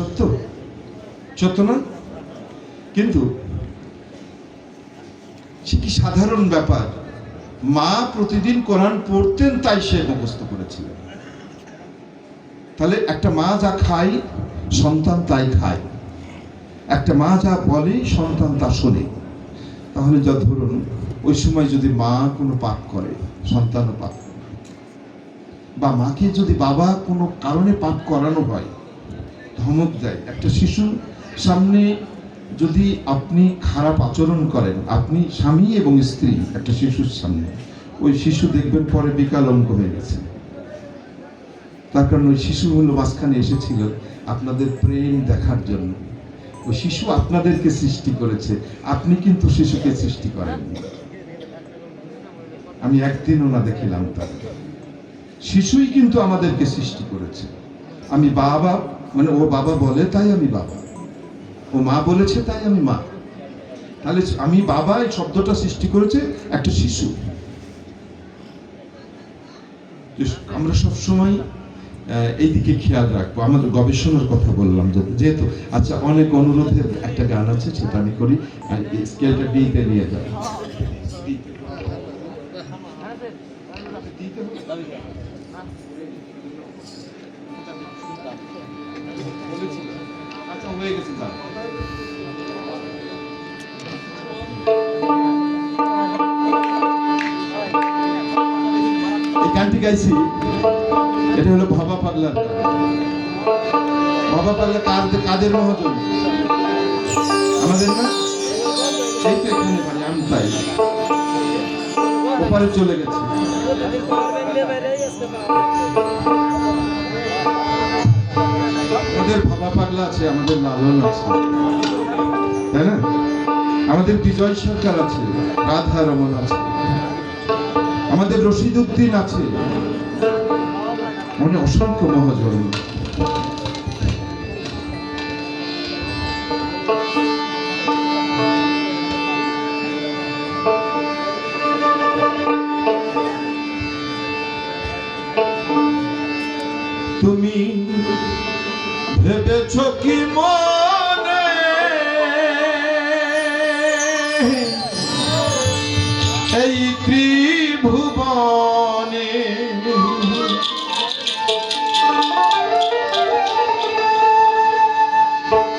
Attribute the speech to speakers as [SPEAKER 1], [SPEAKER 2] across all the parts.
[SPEAKER 1] সত্য সত্য না? কিন্তু সে কি সাধারণ ব্যাপার? মা প্রতিদিন কোরআন পড়তেন, তাই সে মুখস্থ করেছিলেন। তাহলে একটা মা যা খায়, সন্তান তাই খায়। একটা মা যা বলে, সন্তান তা শোনে। তাহলে যা ধরুন, ওই সময় যদি মা কোনো পাপ করে, সন্তানও পাপ করে, বা মাকে যদি বাবা কোনো কারণে পাপ করানো হয় ধমক দেয়। একটা শিশু সামনে যদি আপনি খারাপ আচরণ করেন, আপনি স্বামী এবং স্ত্রী একটা শিশুর সামনে, ওই শিশু দেখবেন পরে বিকালঙ্গ হয়ে গেছে। তার কারণ ওই শিশু হলো মাঝখানে এসেছিল আপনাদের প্রেম দেখার জন্য। ওই শিশু আপনাদেরকে সৃষ্টি করেছে, আপনি কিন্তু শিশুকে সৃষ্টি করেননি। আমি একদিনও না দেখিলাম তার শিশুই কিন্তু আমাদেরকে সৃষ্টি করেছে। আমি বাবা মানে ও বাবা বলে তাই আমি বাবা। ও মা বলেছে তাই আমি মা। তাহলে আমি বাবা এই শব্দটা সৃষ্টি করেছে একটা শিশু। আমরা সব সময় এইদিকে খেয়াল রাখব। আমাদের গবেষণার কথা বললাম যেহেতু আচ্ছা অনেক অনুরোধের একটা গান আছে সেটা আমি করি স্কেলটা ডিতে নিয়ে যাই আচ্ছা হয়ে গেছে এটা হলো ভাবা পাগলার গান। পাগলা কার কাদের মহাজন? আমাদের না? এই তো এখানে বাড়ি, আমি তাই। ওপারে চলে গেছে। আমাদের ভাবা পাগলা আছে, আমাদের লালন আছে। তাই না? আমাদের বিজয় সরকার আছে, রাধা রমন আছে। আমাদের রশিদ উদ্দিন আছে। মানে অসংখ্য মহাজন। তুমি ভেবেছ কি মনে? এই ত্রিভুবনে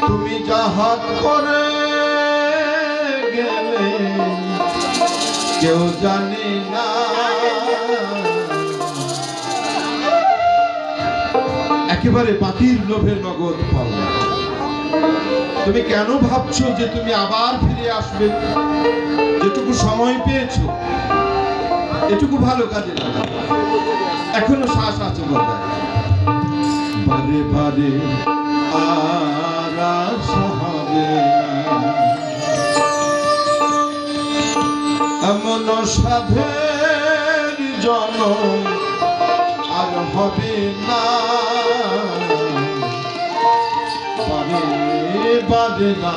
[SPEAKER 1] তুমি যাহাত করে গেলে কেউ জানে না একেবারে পাতির লোভে নগদ পাওয়া। তুমি কেন ভাবছ যে তুমি আবার ফিরে আসবে? যেটুকু সময় পেয়েছ, এটুকু ভালো কাজে এখনও শ্বাস আছে বারে বারে এমন সাধের জনম আর হবে না। বারে বারে না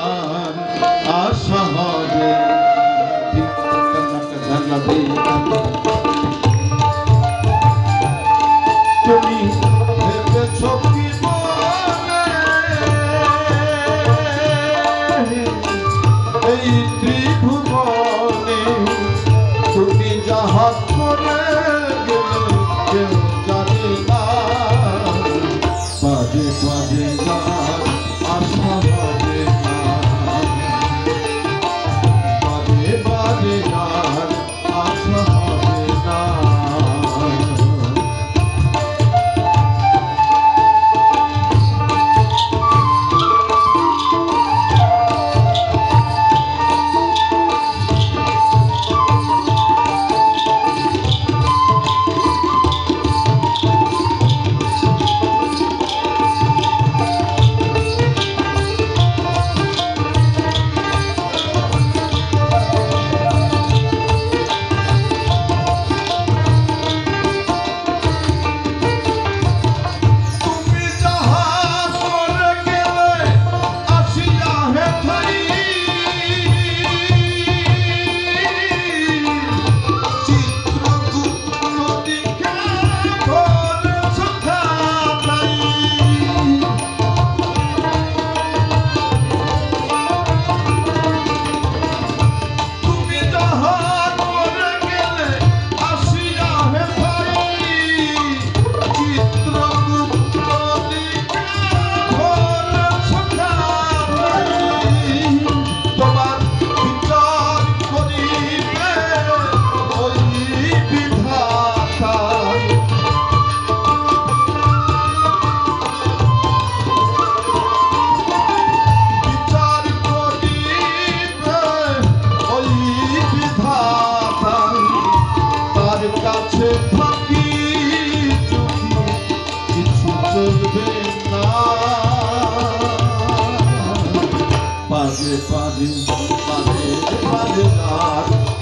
[SPEAKER 1] আশা হবে তুমি চলবে না পাদে পাদে পাদে পাদে না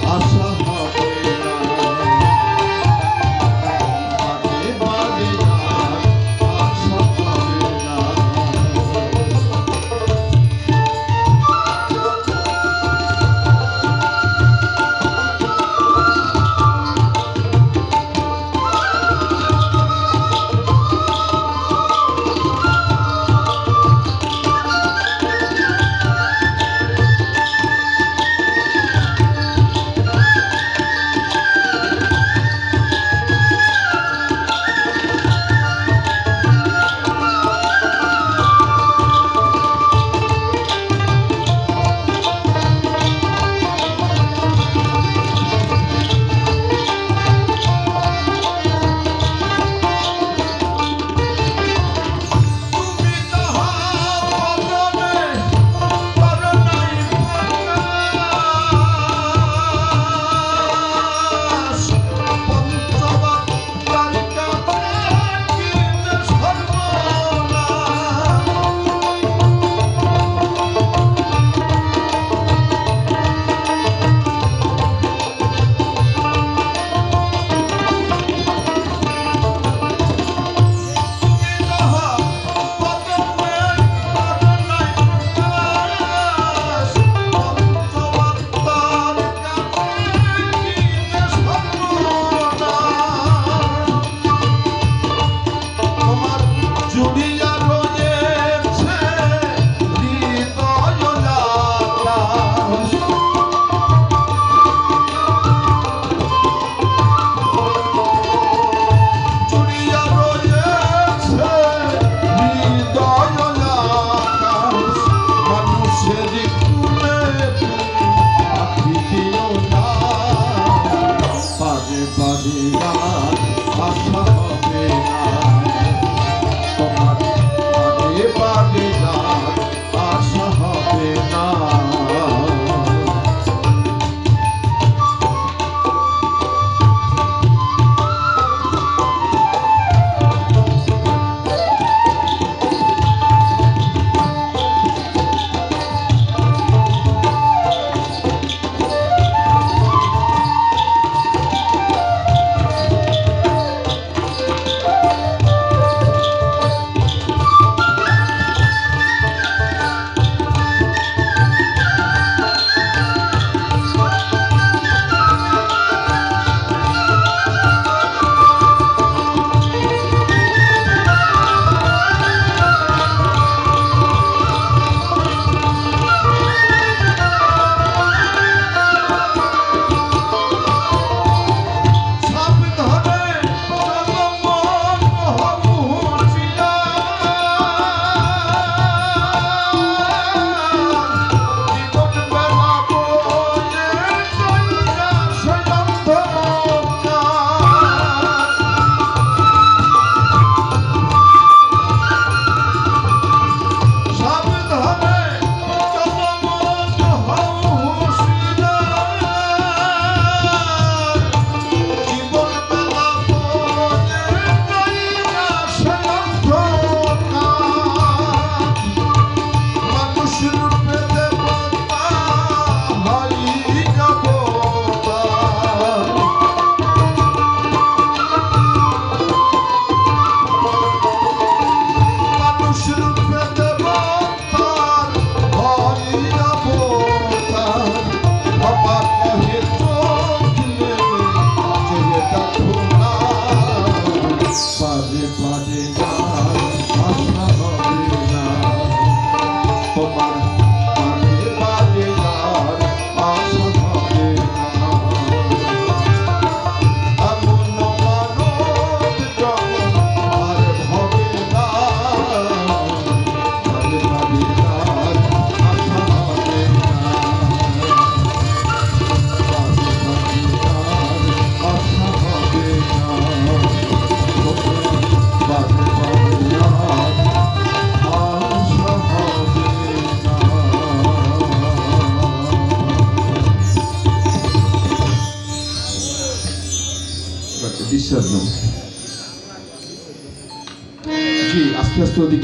[SPEAKER 1] হবে